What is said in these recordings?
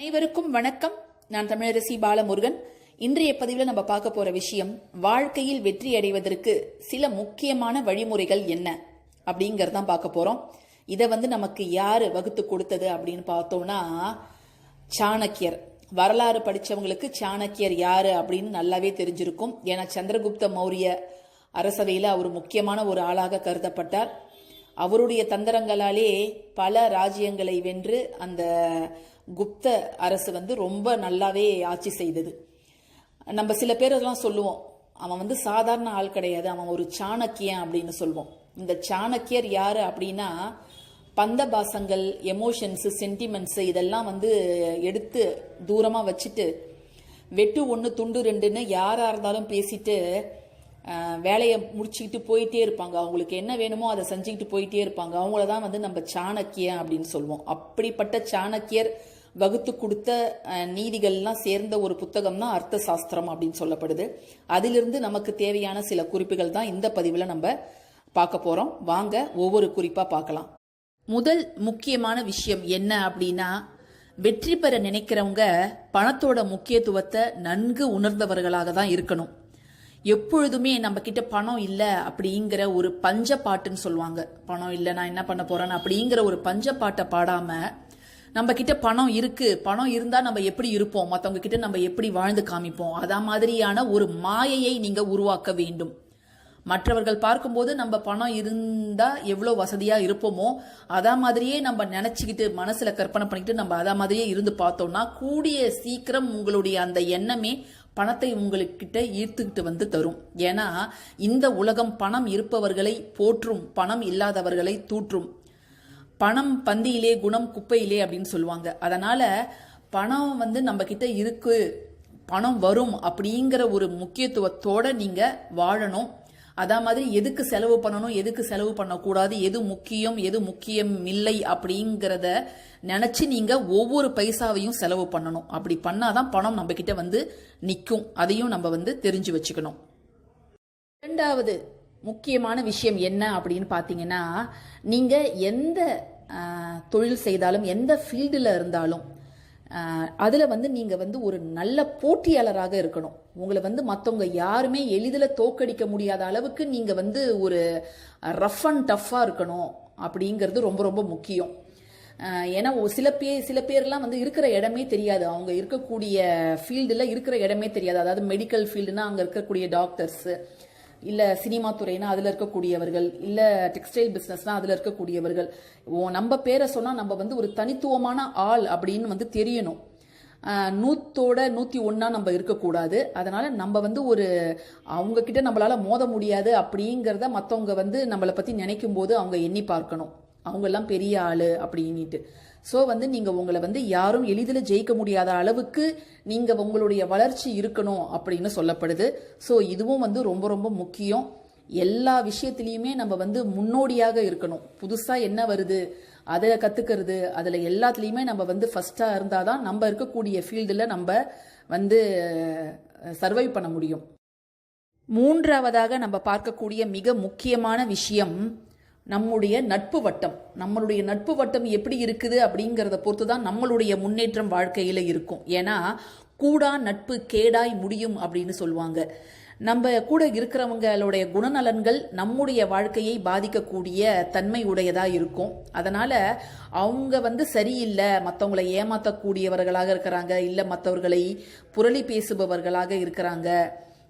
அனைவருக்கும் வணக்கம். நான் தமிழரசி பாலமுருகன். இன்றைய பதிவில் நம்ம பார்க்க போற விஷயம் வாழ்க்கையில் வெற்றி அடைவதற்கு சில முக்கியமான வழிமுறைகள் என்ன? அப்படிங்கறதான் பார்க்க போறோம். இதை வந்து நமக்கு யாரு வகுத்து கொடுத்தது அப்படின்னு பார்த்தோம்னா சாணக்கியர். வரலாறு படித்தவங்களுக்கு சாணக்கியர் யாரு அப்படின்னு நல்லாவே தெரிஞ்சிருக்கும். ஏன்னா சந்திரகுப்த மௌரிய அரசவையில் அவர் முக்கியமான ஒரு ஆளாக கருதப்பட்டார். அவருடைய தந்திரங்களாலே பல ராஜ்யங்களை வென்று அந்த குப்த அரசு வந்து ரொம்ப நல்லாவே ஆட்சி செய்தது. நம்ம சில பேர் அதெல்லாம் சொல்லுவோம் அவன் வந்து சாதாரண ஆள் கிடையாது அவன் ஒரு சாணக்கியன் அப்படின்னு சொல்லுவோம் இந்த சாணக்கியர் யார் அப்படின்னா பந்தபாசங்கள் எமோஷன்ஸு சென்டிமெண்ட்ஸு இதெல்லாம் வந்து எடுத்து தூரமாக வச்சுட்டு வெட்டு ஒன்று துண்டு ரெண்டுன்னு யாராக இருந்தாலும் பேசிட்டு வேலையை முடிச்சுக்கிட்டு போயிட்டே இருப்பாங்க. அவங்களுக்கு என்ன வேணுமோ அதை செஞ்சுக்கிட்டு போயிட்டே இருப்பாங்க. அவங்கள தான் வந்து நம்ம சாணக்கியன் அப்படின்னு சொல்லுவோம் அப்படிப்பட்ட சாணக்கியர் வகுத்து கொடுத்த நீதிகள்லாம் சேர்ந்த ஒரு புத்தகம் தான் அர்த்த சாஸ்திரம் அப்படின்னு சொல்லப்படுது. அதிலிருந்து நமக்கு தேவையான சில குறிப்புகள் தான் இந்த பதிவில் நம்ம பார்க்க போறோம். வாங்க ஒவ்வொரு குறிப்பா பார்க்கலாம். முதல் முக்கியமான விஷயம் என்ன அப்படின்னா வெற்றி பெற நினைக்கிறவங்க பணத்தோட முக்கியத்துவத்தை நன்கு உணர்ந்தவர்களாக தான் இருக்கணும். எப்பொழுதுமே நம்ம கிட்ட பணம் இல்லை அப்படிங்கிற ஒரு பஞ்ச பாட்டுன்னு சொல்லுவாங்க. பணம் இல்லை நான் என்ன பண்ண போறேன்? அப்படிங்கிற ஒரு பஞ்ச பாட்டை பாடாம நம்ம கிட்ட பணம் இருக்கு. பணம் இருந்தா நம்ம எப்படி இருப்போம்? மற்றவங்க கிட்ட நம்ம எப்படி வாழ்ந்து காமிப்போம்? அதா மாதிரியான ஒரு மாயையை நீங்க உருவாக்க வேண்டும். மற்றவர்கள் பார்க்கும்போது நம்ம பணம் இருந்தா எவ்வளோ வசதியா இருப்போமோ அதா மாதிரியே நம்ம நினைச்சுக்கிட்டு மனசுல கற்பனை பண்ணிக்கிட்டு நம்ம அதா மாதிரியே இருந்து பார்த்தோம்னா கூடிய சீக்கிரம் உங்களுடைய அந்த எண்ணமே பணத்தை உங்களுக்கிட்ட ஈர்த்துக்கிட்டு வந்து தரும். ஏன்னா இந்த உலகம் பணம் இருப்பவர்களை போற்றும் பணம் இல்லாதவர்களை தூற்றும். பணம் பந்தியிலே குணம் குப்பையிலே அப்படின்னு சொல்லுவாங்க. அதனால பணம் வந்து நம்ம கிட்ட இருக்கு. பணம் வரும் அப்படிங்கிற ஒரு முக்கியத்துவத்தோட நீங்க வாழணும். அதே மாதிரி எதுக்கு செலவு பண்ணணும் எதுக்கு செலவு பண்ணக்கூடாது எது முக்கியம் எது முக்கியம் இல்லை அப்படிங்கிறத நினைச்சு நீங்க ஒவ்வொரு பைசாவையும் செலவு பண்ணணும். அப்படி பண்ணாதான் பணம் நம்ம கிட்ட வந்து நிற்கும் அதையும் நம்ம வந்து தெரிஞ்சு வச்சுக்கணும். இரண்டாவது முக்கியமான விஷயம் என்ன அப்படின்னு பார்த்தீங்கன்னா நீங்கள் எந்த தொழில் செய்தாலும் எந்த ஃபீல்டில் இருந்தாலும் அதில் வந்து நீங்கள் வந்து ஒரு நல்ல போட்டியாளராக இருக்கணும். உங்களை வந்து மற்றவங்க யாருமே எளிதில் தோக்கடிக்க முடியாத அளவுக்கு நீங்கள் வந்து ஒரு ரஃப் அண்ட் டஃப்பாக இருக்கணும் அப்படிங்கிறது ரொம்ப ரொம்ப முக்கியம். ஏன்னா சில பேர் சில பேர்லாம் வந்து இருக்கிற இடமே தெரியாது. அவங்க இருக்கக்கூடிய ஃபீல்டில் இருக்கிற இடமே தெரியாது. அதாவது மெடிக்கல் ஃபீல்டுனா அங்கே இருக்கக்கூடிய டாக்டர்ஸு இல்லை சினிமா துறைனா அதில் இருக்கக்கூடியவர்கள் இல்லை டெக்ஸ்டைல் பிஸ்னஸ்னா அதில் இருக்கக்கூடியவர்கள். ஓ நம்ம பேரை சொன்னால் நம்ம வந்து ஒரு தனித்துவமான ஆள் அப்படின்னு வந்து தெரியணும். நூத்தோட நூற்றி ஒன்றா நம்ம இருக்கக்கூடாது. அதனால நம்ம வந்து ஒரு அவங்க கிட்ட நம்மளால மோத முடியாது அப்படிங்கிறத மற்றவங்க வந்து நம்மளை பற்றி நினைக்கும் போது அவங்க எண்ணி பார்க்கணும். அவங்கெல்லாம் பெரிய ஆளு அப்படின்னுட்டு. ஸோ வந்து நீங்கள் உங்களை வந்து யாரும் எளிதில் ஜெயிக்க முடியாத அளவுக்கு நீங்கள் உங்களுடைய வளர்ச்சி இருக்கணும் அப்படின்னு சொல்லப்படுது. ஸோ இதுவும் வந்து ரொம்ப ரொம்ப முக்கியம். எல்லா விஷயத்திலையுமே நம்ம வந்து முன்னோடியாக இருக்கணும். புதுசாக என்ன வருது அதை கற்றுக்கிறது அதில் எல்லாத்துலேயுமே நம்ம வந்து ஃபஸ்ட்டாக இருந்தால் தான் நம்ம இருக்கக்கூடிய ஃபீல்டில் நம்ம வந்து சர்வை பண்ண முடியும். மூன்றாவதாக நம்ம பார்க்கக்கூடிய மிக முக்கியமான விஷயம் நம்முடைய நட்பு வட்டம். நம்மளுடைய நட்பு வட்டம் எப்படி இருக்குது அப்படிங்கிறத பொறுத்து தான் நம்மளுடைய முன்னேற்றம் வாழ்க்கையில் இருக்கும். ஏன்னா கூடா நட்பு கேடாய் முடியும் அப்படின்னு சொல்லுவாங்க. நம்ம கூட இருக்கிறவங்களுடைய குணநலன்கள் நம்முடைய வாழ்க்கையை பாதிக்கக்கூடிய தன்மை உடையதாக இருக்கும். அதனால அவங்க வந்து சரியில்லை மற்றவங்களை ஏமாற்றக்கூடியவர்களாக இருக்கிறாங்க இல்லை மற்றவர்களை புரளி பேசுபவர்களாக இருக்கிறாங்க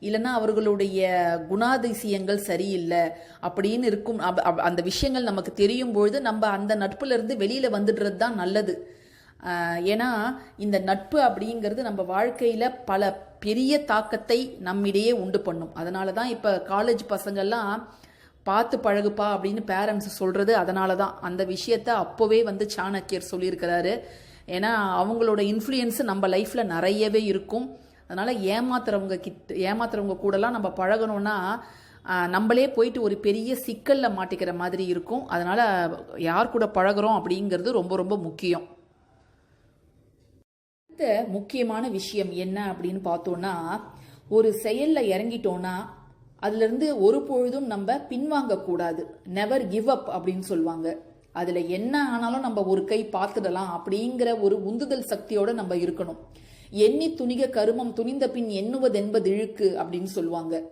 இல்லைன்னா அவர்களுடைய குணாதிசயங்கள் சரியில்லை அப்படின்னு இருக்கும். அப்- அப்- அந்த விஷயங்கள் நமக்கு தெரியும் பொழுது நம்ம அந்த நட்புலேருந்து வெளியில் வந்துடுறது தான் நல்லது. ஏன்னா இந்த நட்பு அப்படிங்கிறது நம்ம வாழ்க்கையில் பல பெரிய தாக்கத்தை நம்மிடையே உண்டு பண்ணும். அதனால தான் இப்போ காலேஜ் பசங்கள்லாம் பார்த்து பழகுப்பா அப்படின்னு பேரண்ட்ஸ் சொல்கிறது அதனால தான். அந்த விஷயத்த அப்போவே வந்து சாணக்கியர் சொல்லியிருக்கிறாரு. ஏன்னா அவங்களோட இன்ஃப்ளூயன்ஸ் நம்ம லைஃப்பில் நிறையவே இருக்கும். அதனால் ஏமாத்துறவங்க கிட்ட ஏமாத்துறவங்க கூடலாம் நம்ம பழகணும்னா நம்மளே போயிட்டு ஒரு பெரிய சிக்கலில் மாட்டிக்கிற மாதிரி இருக்கும். அதனால் யார் கூட பழகுறோம் அப்படிங்கிறது ரொம்ப ரொம்ப முக்கியம். அடுத்த முக்கியமான விஷயம் என்ன அப்படின்னு பார்த்தோன்னா ஒரு செயலில் இறங்கிட்டோன்னா அதுலேருந்து ஒரு பொழுதும் நம்ம பின்வாங்கக்கூடாது நெவர் கிவ் அப் அப்படின்னு சொல்லுவாங்க. அதில் என்ன ஆனாலும் நம்ம ஒரு கை பார்த்துடலாம் அப்படிங்கிற ஒரு உந்துதல் சக்தியோடு நம்ம இருக்கணும். எண்ணி துணிக கருமம் துணிந்த பின் எண்ணுவதென்பது இழுக்கு அப்படின்னு சொல்லுவாங்க.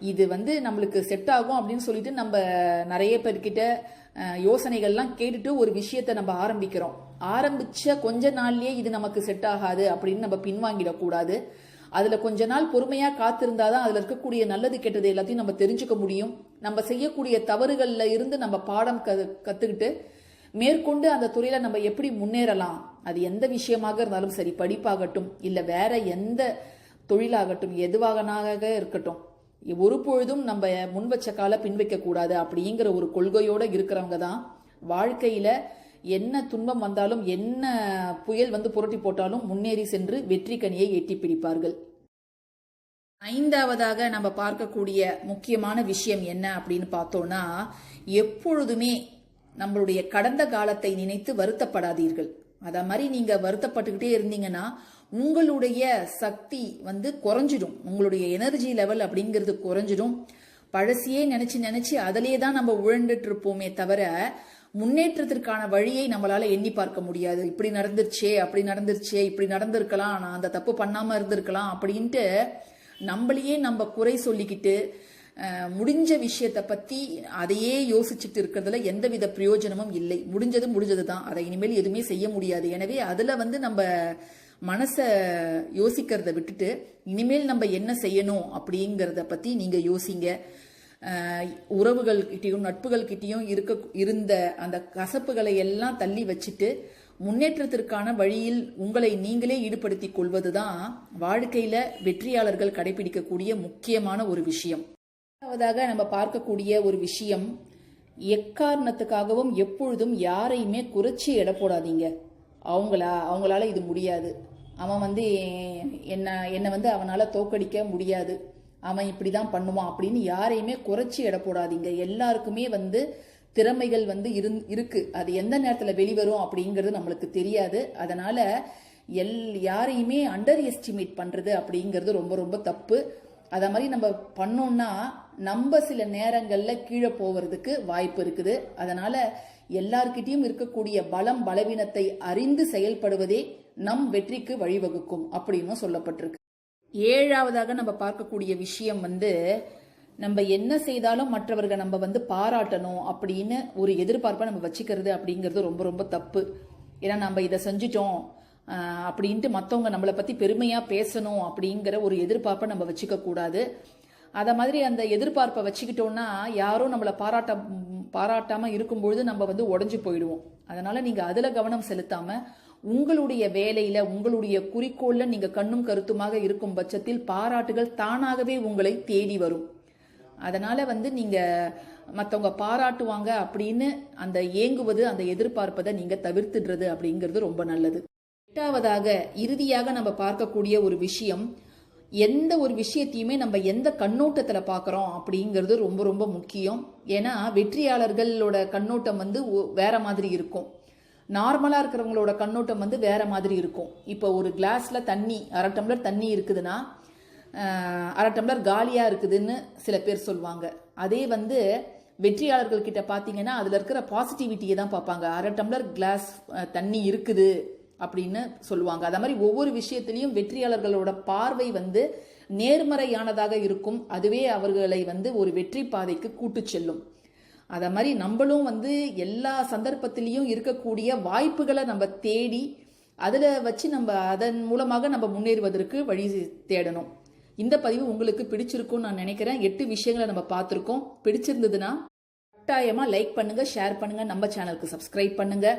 இது வந்து நம்மளுக்கு செட் ஆகும் அப்படின்னு சொல்லிட்டு நம்ம நிறைய பேர்கிட்ட யோசனைகள்லாம் கேட்டுட்டு ஒரு விஷயத்த நம்ம ஆரம்பிக்கிறோம். ஆரம்பிச்ச கொஞ்ச நாள்லயே இது நமக்கு செட் ஆகாது அப்படின்னு நம்ம பின்வாங்கிடக்கூடாது அதுல கொஞ்ச நாள் பொறுமையா காத்திருந்தாதான் அதுல இருக்கக்கூடிய நல்லது கெட்டது எல்லாத்தையும் நம்ம தெரிஞ்சுக்க முடியும். நம்ம செய்யக்கூடிய தவறுகள்ல இருந்து நம்ம பாடம் க- கத்துக்கிட்டு மேற்கொண்டு அந்த துறையில நம்ம எப்படி முன்னேறலாம்? அது எந்த விஷயமாக இருந்தாலும் சரி படிப்பாகட்டும் இல்ல வேற எந்த தொழிலாகட்டும் எதுவாகனாக இருக்கட்டும். ஒரு பொழுதும் நம்ம முன் வச்ச கால பின் கூடாது. அப்படிங்கிற ஒரு கொள்கையோட இருக்கிறவங்க தான் வாழ்க்கையில என்ன துன்பம் வந்தாலும் என்ன புயல் வந்து புரட்டி போட்டாலும் முன்னேறி சென்று வெற்றி கனியை எட்டி பிடிப்பார்கள். ஐந்தாவதாக நம்ம பார்க்கக்கூடிய முக்கியமான விஷயம் என்ன அப்படின்னு பார்த்தோம்னா எப்பொழுதுமே நம்மளுடைய கடந்த காலத்தை நினைத்து வருத்தப்படாதீர்கள். அத மாதிரி நீங்க வருத்தப்பட்டுக்கிட்டே இருந்தீங்கன்னா உங்களுடைய சக்தி வந்து குறைஞ்சிடும். உங்களுடைய எனர்ஜி லெவல் அப்படிங்கிறது குறைஞ்சிடும். பழசியே நினைச்சு நினைச்சு அதிலேயே தான் நம்ம உழண்டுட்டு இருப்போமே தவிர முன்னேற்றத்திற்கான வழியை நம்மளால எண்ணி பார்க்க முடியாது. இப்படி நடந்துருச்சே அப்படி நடந்துருச்சே இப்படி நடந்திருக்கலாம் நான் அந்த தப்பு பண்ணாம இருந்திருக்கலாம் அப்படின்ட்டு நம்மளையே நம்ம குறை சொல்லிக்கிட்டு முடிஞ்ச விஷயத்தை பத்தி அதையே யோசிச்சுட்டு இருக்கிறதுல எந்தவித பிரயோஜனமும் இல்லை. முடிஞ்சது முடிஞ்சது தான் அதை இனிமேல் எதுவுமே செய்ய முடியாது. எனவே அதுல வந்து நம்ம மனசை யோசிக்கிறத விட்டுட்டு இனிமேல் நம்ம என்ன செய்யணும் அப்படிங்கிறத பத்தி நீங்க யோசிங்க. உறவுகள் கிட்டயும் நட்புகள் கிட்டயும் இருக்க இருந்த அந்த கசப்புகளை எல்லாம் தள்ளி வச்சுட்டு முன்னேற்றத்திற்கான வழியில் உங்களை நீங்களே ஈடுபடுத்திக் கொள்வதுதான் வாழ்க்கையில வெற்றியாளர்கள் கடைபிடிக்கக்கூடிய முக்கியமான ஒரு விஷயம். இரண்டாவதாக நம்ம பார்க்கக்கூடிய ஒரு விஷயம் எக்காரணத்துக்காகவும் எப்பொழுதும் யாரையுமே குறைச்சி எடை போடாதீங்க. அவங்களா அவங்களால இது முடியாது. அவன் வந்து என்ன என்னை வந்து அவனால் தோக்கடிக்க முடியாது. அவன் இப்படி தான் பண்ணுவான் அப்படின்னு யாரையுமே குறைச்சி எடை போடாதீங்க. எல்லாருக்குமே வந்து திறமைகள் வந்து இருந் இருக்கு. அது எந்த நேரத்தில் வெளிவரும் அப்படிங்கிறது நம்மளுக்கு தெரியாது. அதனால எல் யாரையுமே அண்டர் எஸ்டிமேட் பண்ணுறது அப்படிங்கிறது ரொம்ப ரொம்ப தப்பு. அதை மாதிரி நம்ம பண்ணோம்னா நம்ம சில நேரங்களில் கீழே போவதுக்கு வாய்ப்பு இருக்குது. அதனால எல்லார்கிட்டையும் இருக்கக்கூடிய பலம் பலவீனத்தை அறிந்து செயல்படுவதே நம் வெற்றிக்கு வழிவகுக்கும் அப்படின்னு சொல்லப்பட்டிருக்கு. ஏழாவதாக நம்ம பார்க்கக்கூடிய விஷயம் வந்து நம்ம என்ன செய்தாலும் மற்றவர்கள் நம்ம வந்து பாராட்டணும் அப்படின்னு ஒரு எதிர்பார்ப்பை நம்ம வச்சுக்கிறது அப்படிங்கிறது ரொம்ப ரொம்ப தப்பு. ஏன்னா நம்ம இதை செஞ்சிட்டோம். அப்படின்ட்டு மற்றவங்க நம்மளை பற்றி பெருமையாக பேசணும் அப்படிங்கிற ஒரு எதிர்பார்ப்பை நம்ம வச்சுக்க கூடாது. மாதிரி அந்த எதிர்பார்ப்பை வச்சுக்கிட்டோம்னா யாரும் நம்மளை பாராட்ட பாராட்டாமல் இருக்கும்பொழுது நம்ம வந்து உடஞ்சி போயிடுவோம். அதனால் நீங்கள் அதில் கவனம் செலுத்தாமல் உங்களுடைய வேலையில் உங்களுடைய குறிக்கோளில் நீங்கள் கண்ணும் கருத்துமாக இருக்கும் பட்சத்தில் பாராட்டுகள் தானாகவே உங்களை தேடி வரும். அதனால் வந்து நீங்கள் மற்றவங்க பாராட்டுவாங்க அப்படின்னு அந்த ஏங்குவது அந்த எதிர்பார்ப்பதை நீங்கள் தவிர்த்துடுறது அப்படிங்கிறது ரொம்ப நல்லது. எட்டாவதாக இறுதியாக நம்ம பார்க்கக்கூடிய ஒரு விஷயம் எந்த ஒரு விஷயத்தையுமே நம்ம எந்த கண்ணோட்டத்தில் பார்க்குறோம் அப்படிங்கிறது ரொம்ப ரொம்ப முக்கியம். ஏன்னா வெற்றியாளர்களோட கண்ணோட்டம் வந்து வேற மாதிரி இருக்கும். நார்மலாக இருக்கிறவங்களோட கண்ணோட்டம் வந்து வேற மாதிரி இருக்கும். இப்போ ஒரு கிளாஸில் தண்ணி அரை டம்ளர் தண்ணி இருக்குதுன்னா அரை டம்ளர் காலியாக இருக்குதுன்னு சில பேர் சொல்லுவாங்க அதே வந்து வெற்றியாளர்கள் கிட்ட பார்த்தீங்கன்னா அதில் இருக்கிற பாசிட்டிவிட்டியை தான் பார்ப்பாங்க. அரை டம்ளர் கிளாஸ் தண்ணி இருக்குது அப்படின்னு சொல்லுவாங்க. அதே மாதிரி ஒவ்வொரு விஷயத்திலையும் வெற்றியாளர்களோட பார்வை வந்து நேர்மறையானதாக இருக்கும். அதுவே அவர்களை வந்து ஒரு வெற்றி பாதைக்கு கூட்டு செல்லும். அதை மாதிரி நம்மளும் வந்து எல்லா சந்தர்ப்பத்திலையும் இருக்கக்கூடிய வாய்ப்புகளை நம்ம தேடி அதில் வச்சு நம்ம அதன் மூலமாக நம்ம முன்னேறுவதற்கு வழி தேடணும். இந்த பதிவு உங்களுக்கு பிடிச்சிருக்கும்னு நான் நினைக்கிறேன். எட்டு விஷயங்களை நம்ம பார்த்துருக்கோம். பிடிச்சிருந்ததுன்னா கட்டாயமாக லைக் பண்ணுங்கள் ஷேர் பண்ணுங்கள் நம்ம சேனலுக்கு சப்ஸ்கிரைப் பண்ணுங்கள்